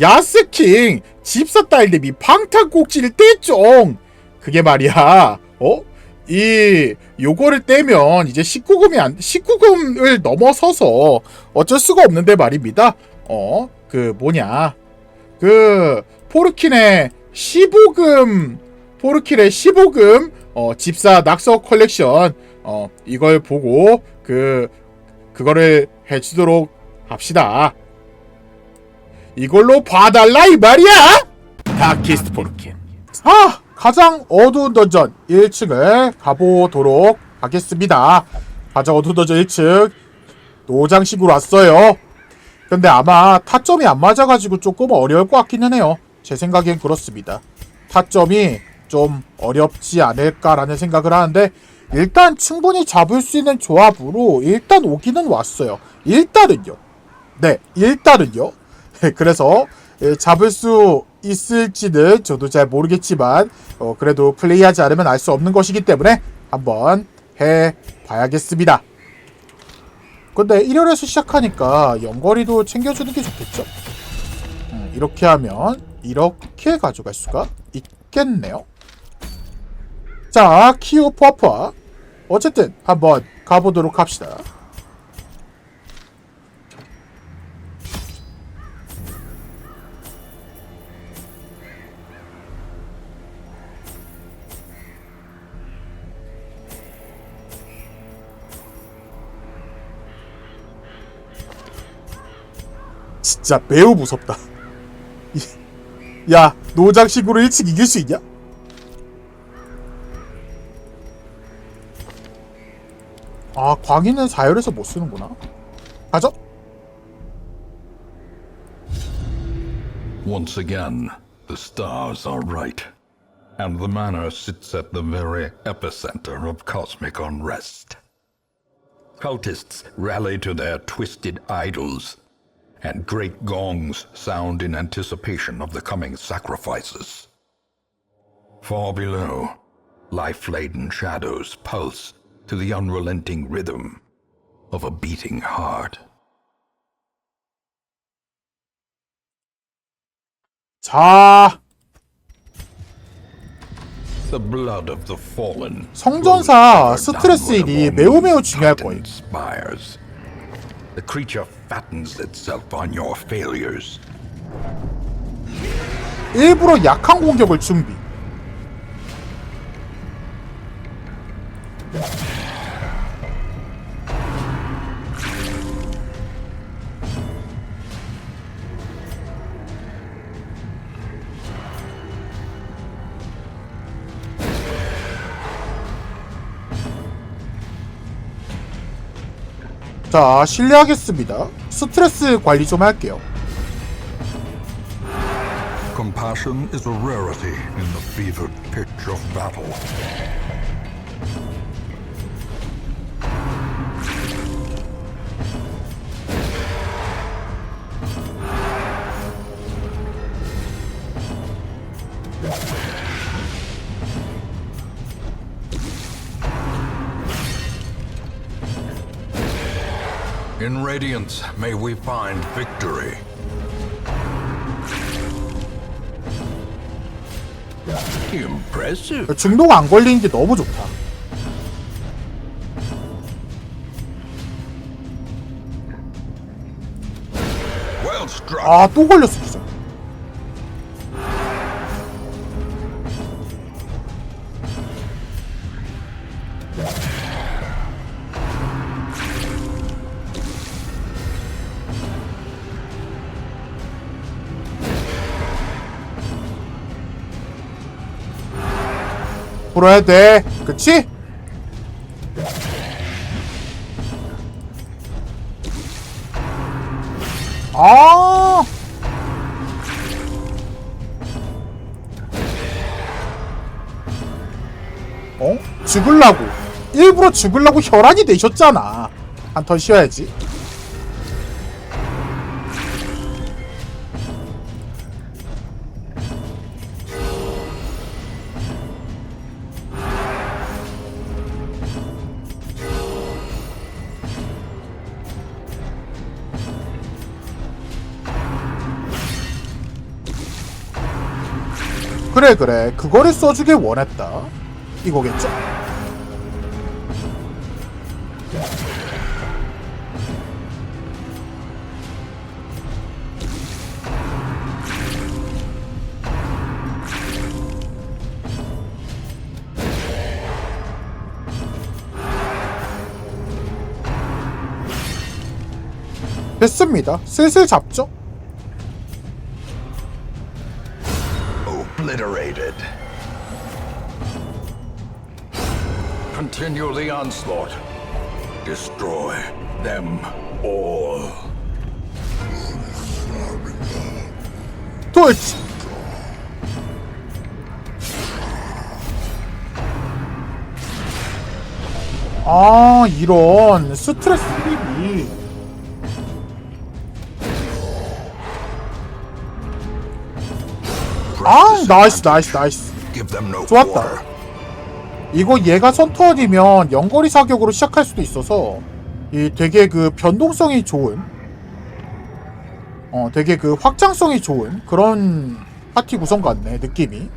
야스킹 집사 딸 대비 방탄 꼭지를 떼종 그게 말이야. 어? 이 요거를 떼면 이제 19금이 안 19금을 넘어서서 어쩔 수가 없는데 말입니다. 어? 그 뭐냐? 그 포르킨의 15금 포르킨의 15금 어 집사 낙서 컬렉션. 어 이걸 보고 그 그거를 해주도록 합시다. 이걸로 봐달라 이 말이야. 다키스트 포르킨. 아 가장 어두운 던전 1층을 가보도록 하겠습니다. 가장 어두운 던전 1층 노장식으로 왔어요. 근데 아마 타점이 안 맞아가지고 조금 어려울 것 같기는 해요. 제 생각엔 그렇습니다. 타점이 좀 어렵지 않을까라는 생각을 하는데 일단 충분히 잡을 수 있는 조합으로 일단 오기는 왔어요. 일단은요. 네, 일단은요. 그래서 예, 잡을 수 있을지는 저도 잘 모르겠지만 어, 그래도 플레이하지 않으면 알 수 없는 것이기 때문에 한번 해 봐야겠습니다. 근데 1열에서 시작하니까 연거리도 챙겨주는 게 좋겠죠? 음, 이렇게 하면 이렇게 가져갈 수가 있겠네요. 자, 키오 푸아푸아. 어쨌든 한번 가보도록 합시다. 진짜 매우 무섭다. 이- 야, 노장식으로 일찍 이길 수 있냐? 아, 광희는 4열에서 못 쓰는구나. 가죠? Once again, the stars are right, and the manor sits at the very epicenter of cosmic unrest. Cultists rally to their twisted idols, and great gongs sound in anticipation of the coming sacrifices. Far below, life laden shadows pulse to the unrelenting rhythm of a beating heart. 자, The blood of the fallen. 성전사 flows ever 스트레스 downward 일이 among 매우 매우 these 중요할 tightened 거예요. Spires. The creature fattens itself on your failures. 일부러 약한 공격을 준비. 자, 실례하겠습니다. 스트레스 관리 좀 할게요. Compassion is a rarity in the fevered pitch of battle. In Radiance, may we find victory. Impressive. 중독 안 걸리는 게 너무 좋다. Well struck. 아, 또 걸렸어, 풀어야 돼. 그치? 아! 어? 죽을라고. 일부러 죽을라고 혈안이 되셨잖아. 한 턴 쉬어야지. 그래 그거를 써주길 원했다 이거겠죠? 됐습니다. 슬슬 잡죠. Continue the onslaught. Destroy them all. 돌치. 아 이런 스트레스 립이 아 나이스 나이스 나이스 Give them no 좋았다. 이거 얘가 선투 아니면 연거리 사격으로 시작할 수도 있어서 이 되게 그 변동성이 좋은 어 되게 그 확장성이 좋은 그런 파티 구성 같네 느낌이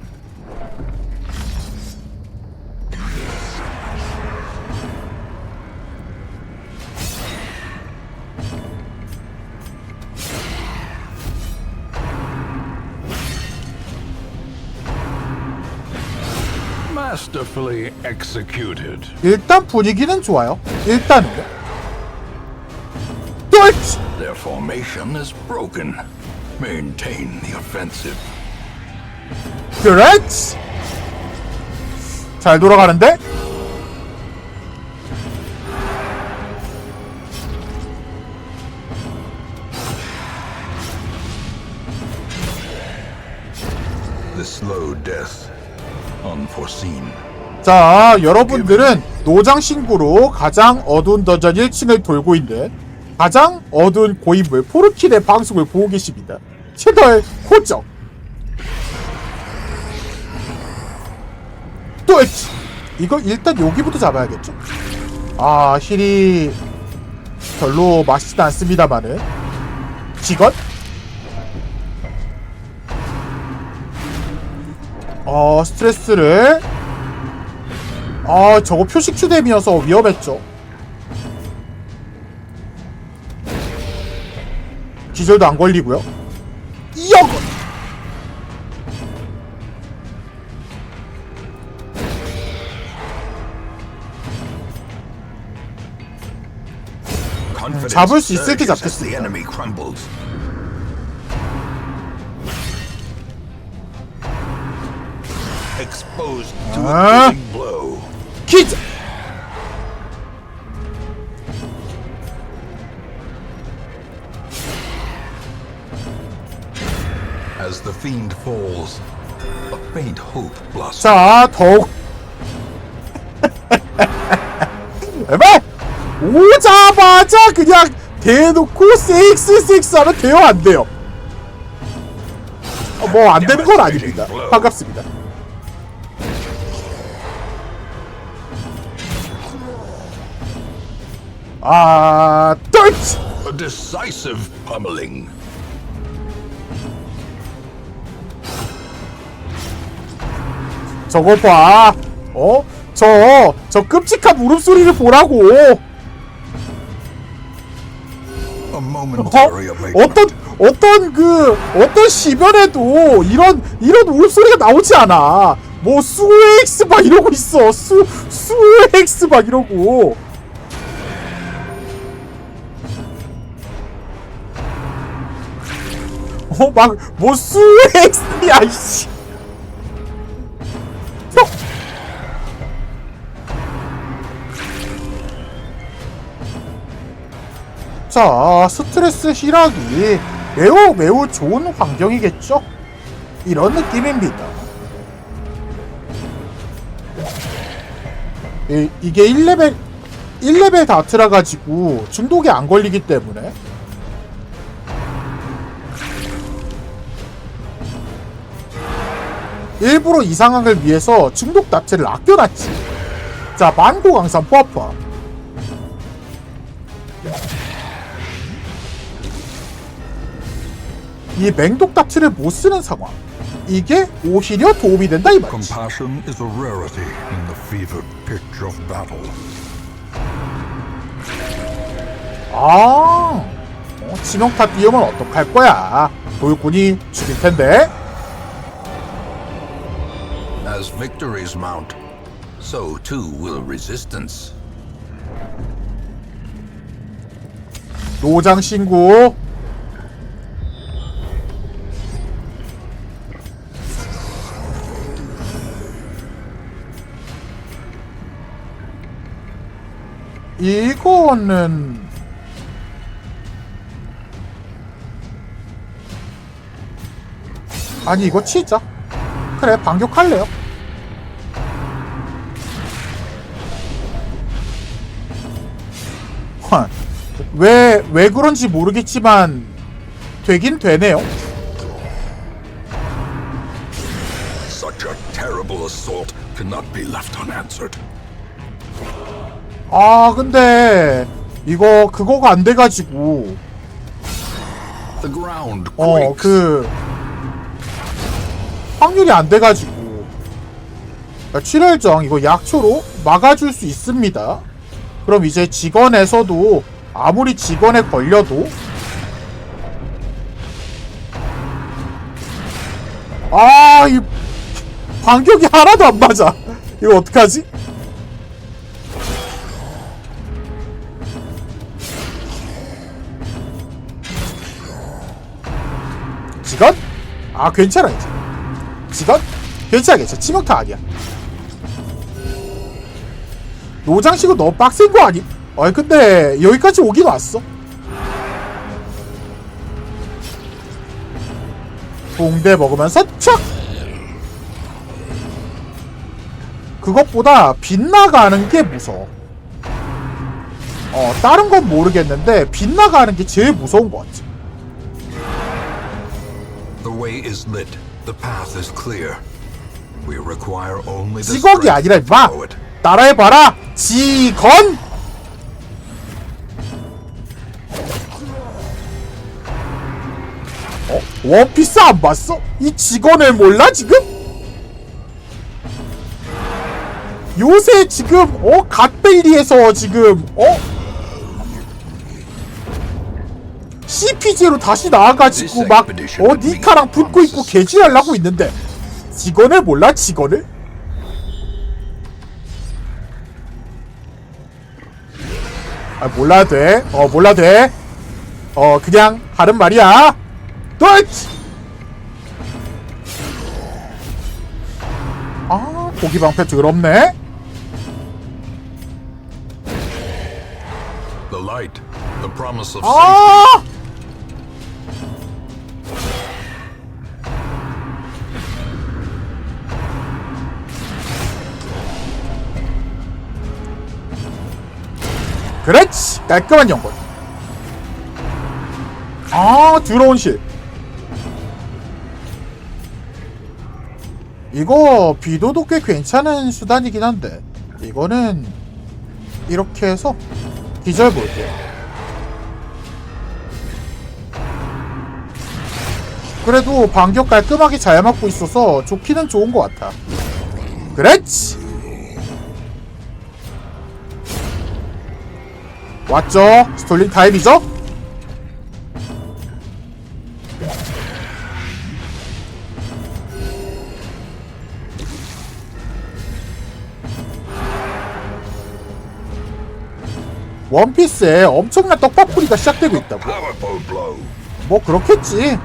Masterfully executed. 일단 분위기는 좋아요 일단은요 돌치 Their formation is broken. Maintain the offensive. 그렇지 잘 돌아가는데 The slow death. Unforeseen. 자, 여러분들은 노장 신구로 가장 어두운 던전 1층을 돌고 있는 가장 어두운 고인물 포르킨의 방송을 보고 계십니다. 채널 고정. 또 있지. 이거 일단 여기부터 잡아야겠죠? 아, 힐이 별로 맛있진 않습니다만은 직원? 어, 스트레스를 아 저거 표식 추뎀이어서 위험했죠. 기절도 안 걸리고요. Confidence 잡을 수 있을 때 surges as 잡겠습니 Ah. blossoms. 자 더욱 에바 오자마자 그냥 대놓고 섹스 섹스 하면 돼요 안 돼요 뭐 안 되는 건 아닙니다 반갑습니다 아 떨치 A decisive pummeling. 저거 봐. 어? 저, 저 끔찍한 울음소리를 보라고. A 어? momentary awakening. 어떤, 어떤 그, 어떤 시변에도 이런, 이런 울음소리가 나오지 않아. 뭐, 수엑스 막 이러고 있어. 수, 수엑스 막 이러고. 어, 막, 뭐, 수엑스야, 이씨. 형! 자, 스트레스 희락이 매우 매우 좋은 환경이겠죠? 이런 느낌입니다. 이, 이게 1레벨 1레벨 다트라 가지고 중독이 안 걸리기 때문에 일부러 이 상황을 위해서 중독 다트를 아껴놨지. 자, 만고 강산 포아포아. 이 맹독 다트를 못 쓰는 상황. 이게 오히려 도움이 된다 이 말이지. 아, 어, 치명타 띄우면 어떡할 거야? 도육군이 죽일 텐데. As victories mount, so too will resistance. 노장 신고. 이거는 아니 이거 치자 그래 반격할래요 왜, 왜 그런지 모르겠지만 되긴 되네요. 아 근데 이거 그거가 안 돼가지고 어. 그 확률이 안 돼가지고 출혈정 이거 약초로 막아줄 수 있습니다 그럼 이제 직원에서도 아무리 직원에 걸려도 아 이 반격이 하나도 안 맞아 이거 어떡하지? 직원? 아 괜찮아 이제 직원? 괜찮아 괜찮아 치명타 아니야 노장식은 너무 빡센 거 아니? 아니 근데 여기까지 오긴 왔어 붕대 먹으면서 촥! 그것보다 빗나가는 게 무서워 어 다른 건 모르겠는데 빗나가는 게 제일 무서운 것 같아 The way is lit. The path is clear. We require only the 직업이 아니라 it. 따라해봐라 직원 원피스 안 봤어? 이 직원을 몰라 지금? 요새 지금 어 갓벨리에서 지금 어 CPG로 다시 나와가지고 막어 니카랑 붙고 있고 개지랄하고 있는데 직원을 몰라 직원을? 아 몰라도 돼. 어 몰라도 돼. 어 그냥 하는 말이야. 도이치. 아 고기 방패 더럽네. The light, the promise of. 아. 그렇지 깔끔한 연골 아 들어온 실 이거 비도도 꽤 괜찮은 수단이긴 한데 이거는 이렇게 해서 기절 볼게요. 그래도 반격 깔끔하게 잘 맞고 있어서 좋기는 좋은 것 같아. 그렇지! 왔죠? 스톨링 타임이죠 원피스에 엄청난 떡밥풀이가 시작되고 있다고. 뭐 그렇겠지.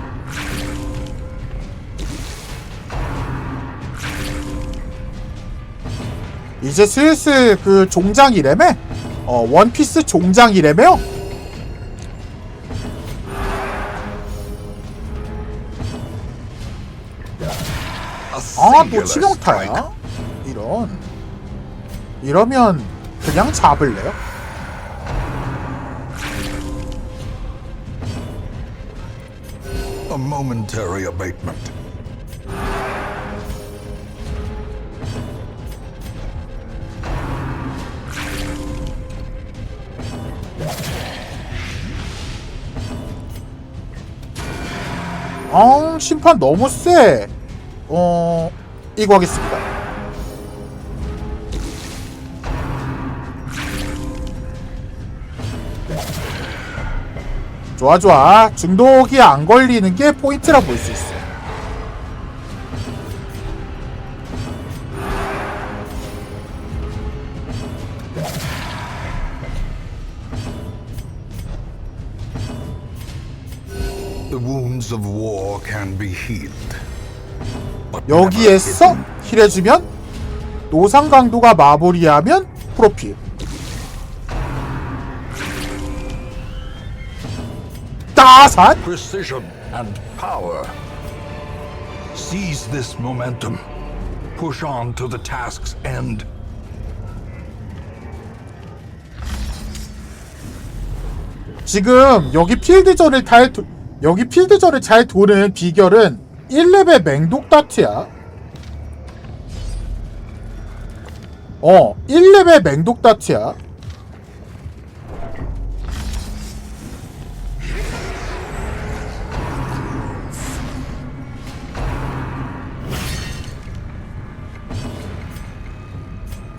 이제 슬슬 그 종장이래매? 어 원피스 종장이래매요? A 아또 singular strike. 치명타야? 이런 이러면 그냥 잡을래요? Momentary abatement. 아 심판 너무 세 어 이거 하겠습니다. 좋아 좋아 중독이 안 걸리는 게 포인트라 볼 수 있어. 여기에서 힐해주면 노상 강도가 마무리하면 프로필. Hidden. Precision and power. Seize this momentum. Push on to the task's end. 지금 여기 필드전을 잘 도, 여기 필드전을 잘 도는 비결은 1레벨 맹독 다트야. 어, 1레벨 맹독 다트야.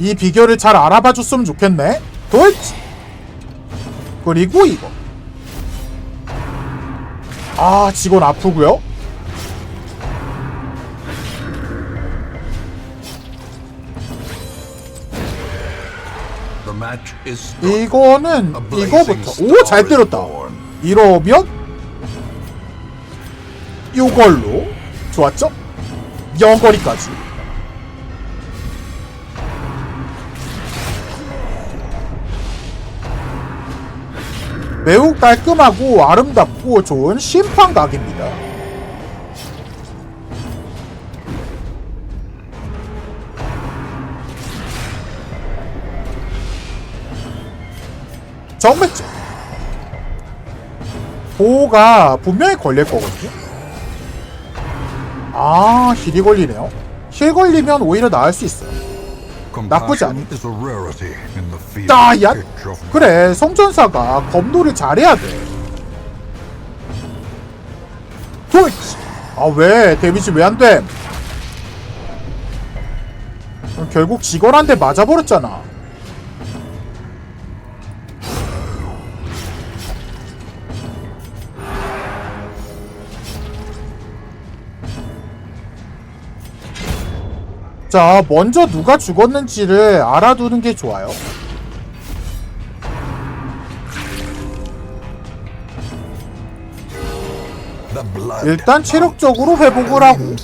이 비결을 잘 알아봐 줬으면 좋겠네. 돌지. 그리고 이거. 아, 직원 아프고요. 이거는 이거부터 오 잘 때렸다. 이러면 요걸로 좋았죠? 영거리까지. 매우 깔끔하고 아름답고 좋은 심판각입니다. 정맥점 보호가 분명히 걸릴 거거든요. 아, 힐이 걸리네요. 힐 걸리면 오히려 나을 수 있어요. 나쁘지 pitch of 그래 성전사가 검도를 잘해야 돼. 돌지 아왜? 데미지 왜 안 돼 결국 직원한테 맞아버렸잖아 자 먼저 누가 죽었는지를 알아두는 게 좋아요. 일단 체력적으로 회복을 하고.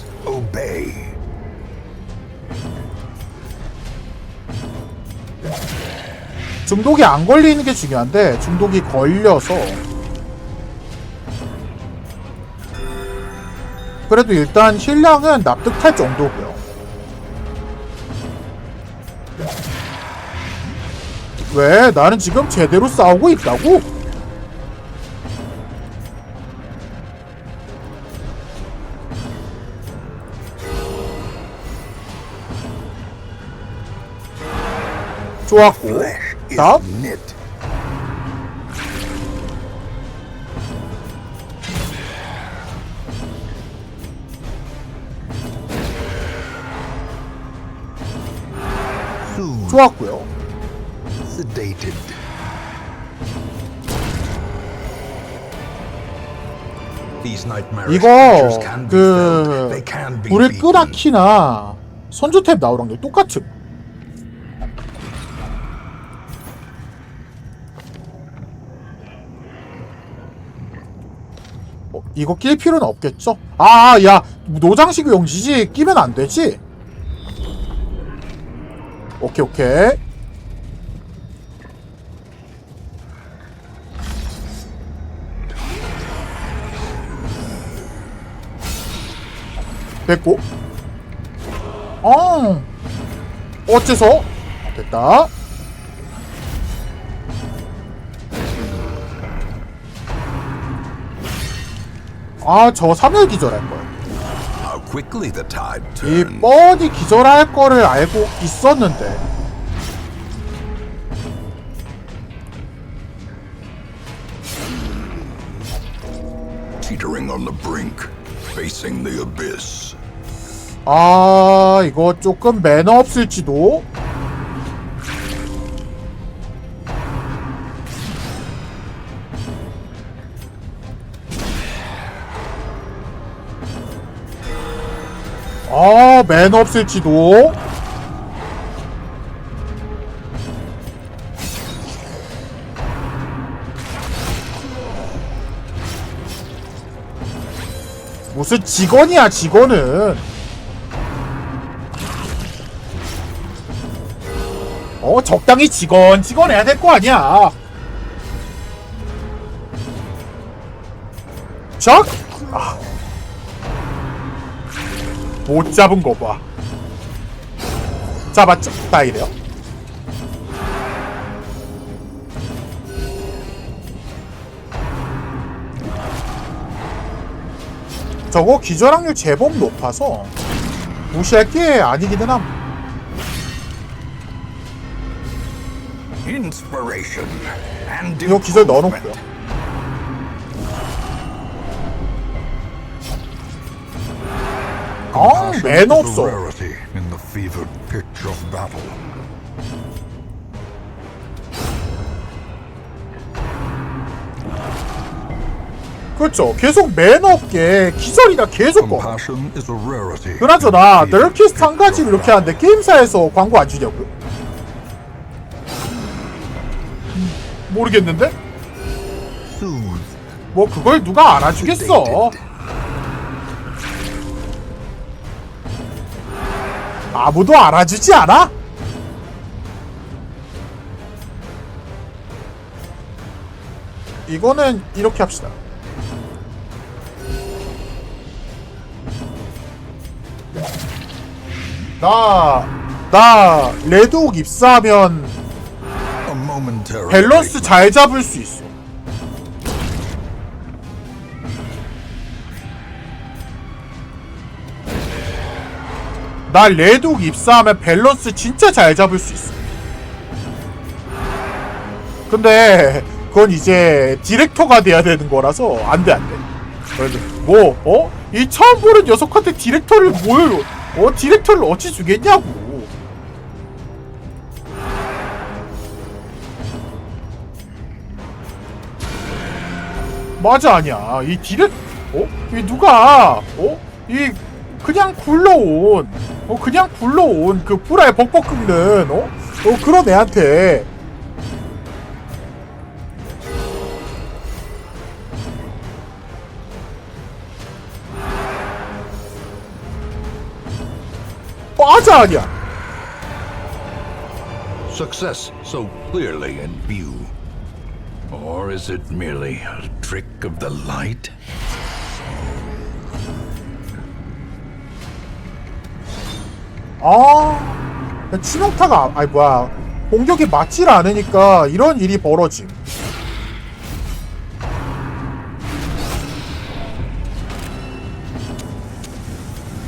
중독이 안 걸리는 게 중요한데 중독이 걸려서 그래도 일단 힐량은 납득할 정도고요. 왜? 나는 지금 제대로 싸우고 있다고? 좋았고 다음 좋았고요. Sedated. 이거 can be felt. They 그 can be 불을. 끄나 키나 선주 탭 나오랑 게 똑같음. 어, 이거 낄 필요는 없겠죠? 아, 야, 노장식 용지지 끼면 안 되지? 오케이, 오케이. 됐고. 어. 어째서? 됐다. 아, 저 3열 기절할 tide 이. 뻔히 기절할 거를 알고 있었는데. Teetering on the brink, facing the abyss. 아 이거 조금 매너 없을지도? 아 매너 없을지도? 무슨 직원이야 직원은 어 적당히 직원 직원 해야 될 거 아니야. 적? 아. 못 잡은 거봐. 잡았죠? 다이래요. 저거 기절확률 제법 높아서 무시할 게 아니기는 함 Inspiration and 이거 기절 넣어놓고요. 아 매너 없어 in the fevered pitch of battle. 그렇죠 계속 매너 없게 기절이나 계속 rarity. 그나저나 널키스트 한 가지를 이렇게. 하는데 게임사에서 광고 안 주냐고요? 모르겠는데? 뭐 그걸 누가 알아주겠어 아무도 알아주지 않아? 이거는 이렇게 합시다 나, 나 레드옥 입사하면 밸런스 잘 잡을 수 있어. 나 레드옥 입사하면 밸런스 진짜 잘 잡을 수 있어. 근데 그건 이제 디렉터가 돼야 되는 거라서 안 돼, 안 돼. 뭐, 어? 이 처음 보는 녀석한테 디렉터를 뭘, 어? 디렉터를 어찌 주겠냐고. 맞아 아니야 이 디렉 어? 이 누가 어? 이 그냥 굴러온 어 그냥 굴러온 그 뿌라에 벅벅 긁는 어? 어 그런 애한테 맞아 아니야 Success so clearly in view. Or is it merely a trick of the light? 아 치명타가 아니 뭐야 공격이 맞질 않으니까 이런 일이 벌어짐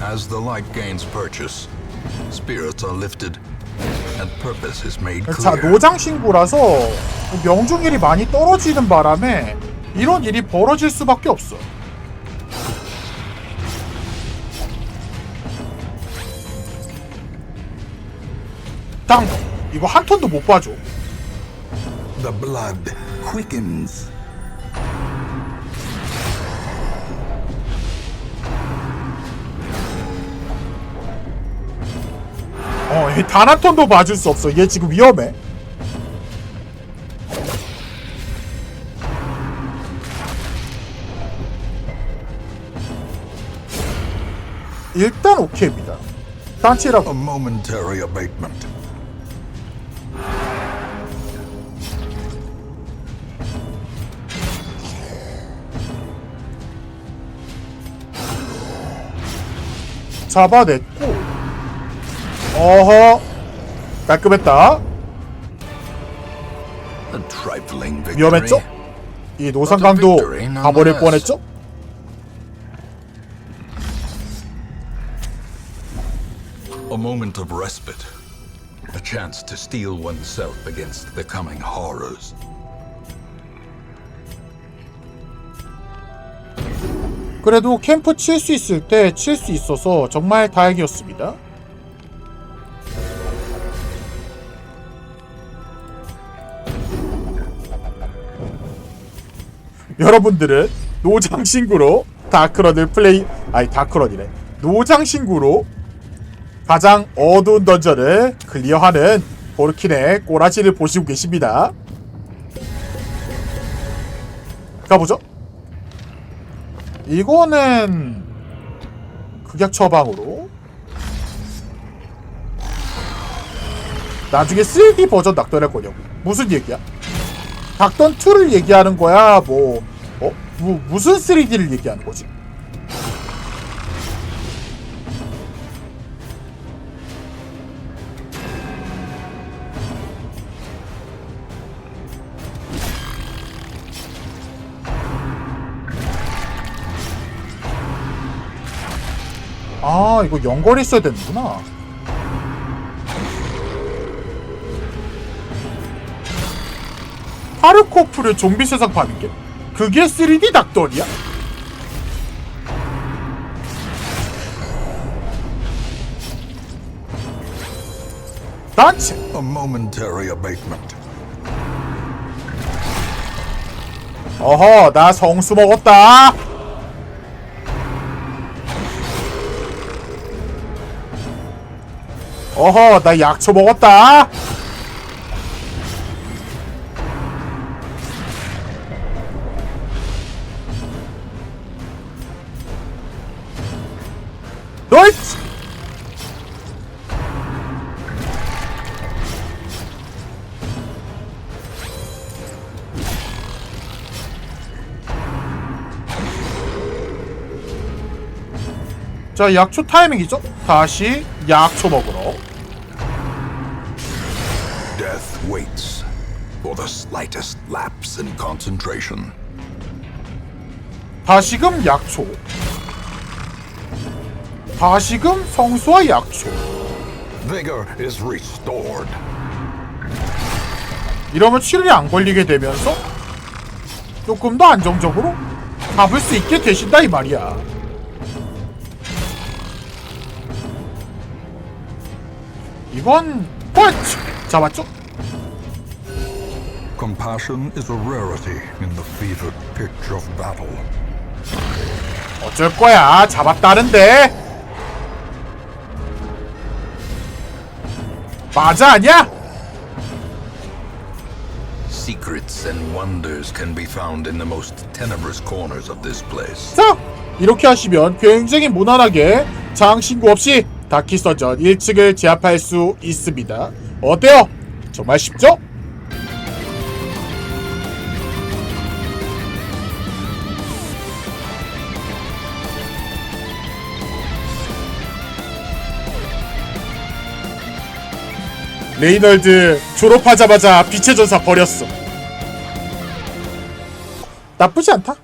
As the light gains purchase, spirits are lifted, 자. 노장 신고라서 명중률이 많이 떨어지는 바람에 이런 일이 벌어질 수밖에 없어. 땅 이거 한 톤도 못 봐줘. The blood quickens. 어, 단한 톤도 봐줄 수 없어. 얘 지금 위험해. 일단 오케이입니다. 딴치라고. A momentary abatement. 잡아냈고 어허 깔끔했다. 위험했죠? 이 노상강도 가버릴 뻔했죠? A moment of respite. A chance to steel oneself against the coming horrors. 그래도 캠프 칠 수 있을 때 칠 수 있어서 정말 다행이었습니다. 여러분들은 노장 신구로 다크런을 플레이 아니 다크런이래 노장 신구로 가장 어두운 던전을 클리어하는 보르킨의 꼬라지를 보시고 계십니다. 가보죠. 이거는 극약 처방으로 나중에 3D 버전 낙던할 거냐고 무슨 얘기야? 닥던 2를 얘기하는 거야 뭐 어? 무, 무슨 3D를 얘기하는 거지? 아 이거 연결 있어야 되는구나 타르코프를 좀비 세상 파는 게 그게 3D 닥터리야? 나치 A momentary abatement. 어허 나 성수 먹었다 어허 나 약초 먹었다 너이 자 약초 타이밍이죠 다시 약초 먹으러 Death waits for the slightest lapse in concentration. 다시금 약초 다시금 성수와 약초 Vigor is restored. 이러면 치료이 안 걸리게 되면서 조금 더 안정적으로 잡을 수 있게 되신다 이 말이야 이건 펀치 잡았죠? Compassion is a rarity in the fevered pitch of battle. 어쩔 거야 잡았다는데 맞아 아니야? Secrets and wonders can be found in the most tenebrous corners of this place. 자 이렇게 하시면 굉장히 무난하게 장신구 없이 다키서전 1층을 제압할 수 있습니다 어때요? 정말 쉽죠? 레이널드 졸업하자마자 빛의 전사 버렸어. 나쁘지 않다